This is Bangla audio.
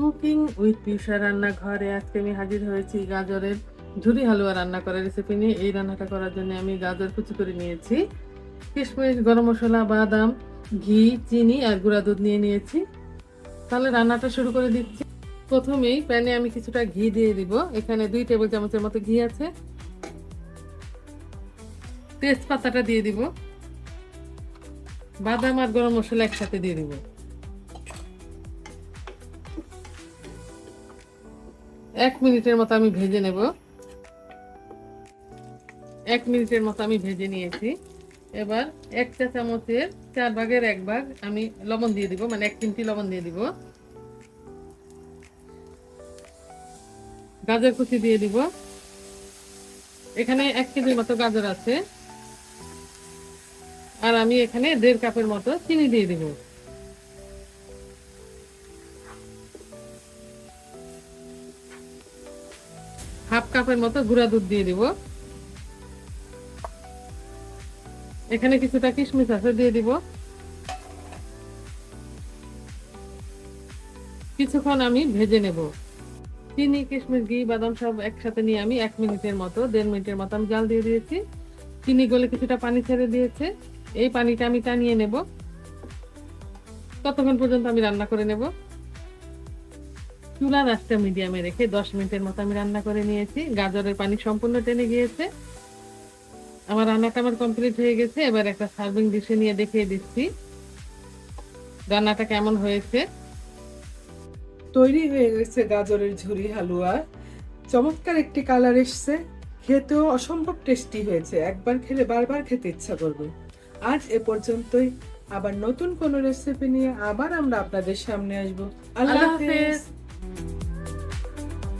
কুকিং উইথ পিসা রান্নাঘরে আজকে আমি হাজির হয়েছি গাজরের ঝুরি হালুয়া রান্না করার রেসিপি নিয়ে। এই রান্নাটা করার জন্য আমি গাজর কুচি করে নিয়েছি। কিশমিশ, গরম মশলা, বাদাম, ঘি, চিনি আর গুঁড়া দুধ নিয়ে নিয়েছি। তাহলে রান্নাটা শুরু করে দিচ্ছি। প্রথমেই প্যানে আমি কিছুটা ঘি দিয়ে দিব। এখানে দুই টেবিল চামচের মতো ঘি আছে। তেজপাতাটা দিয়ে দিব। বাদাম আর গরম মশলা একসাথে দিয়ে দিব। এক মিনিটের মতো আমি ভেজে নেব। এক মিনিটের মতো আমি ভেজে নিয়েছি। এবার এক চা চামচের চার ভাগের এক ভাগ আমি লবণ দিয়ে দিব মানে এক চিমটি লবণ দিয়ে দিব। গাজর কুচি দিয়ে দিব। এখানে এক কেজির মতো গাজর আছে। আর আমি এখানে দেড় কাপের মতো চিনি দিয়ে দিব। হাফ কাপের মতো গুঁড়া দুধ দিয়ে দিব। এখানে কিছুটা কিশমিশ আছে দিয়ে দিব। কিছুক্ষণ আমি ভেজে নেব। চিনি, কিশমিশ, ঘি, বাদাম সব একসাথে নিয়ে আমি এক মিনিটের মতো, দেড় মিনিটের মতো আমি জাল দিয়ে দিয়েছি। চিনি গলে কিছুটা পানি ছেড়ে দিয়েছে। এই পানিটা আমি টানিয়ে নেব। ততক্ষণ পর্যন্ত আমি রান্না করে নেব। চুলার আঁচটা মিডিয়ামে রেখে দশ মিনিটের মতো আমি রান্না করে নিয়েছি। গাজরের পানি সম্পূর্ণ টেনে গিয়েছে। আমার রান্নাটা আমার কমপ্লিট হয়ে গেছে। এবার একটা সার্ভিং ডিশে নিয়ে দেখিয়ে দিচ্ছি। রান্নাটা কেমন হয়েছে? তৈরি হয়ে গেছে গাজরের ঝুরি হালুয়া। চমৎকার একটি কালার এসছে। খেতেও অসম্ভব টেস্টি হয়েছে। একবার খেলে বারবার খেতে ইচ্ছা করবে। আজ এ পর্যন্তই। আবার নতুন কোনো রেসিপি নিয়ে আবার আমরা আপনাদের সামনে আসব। আল্লাহ হাফেজ।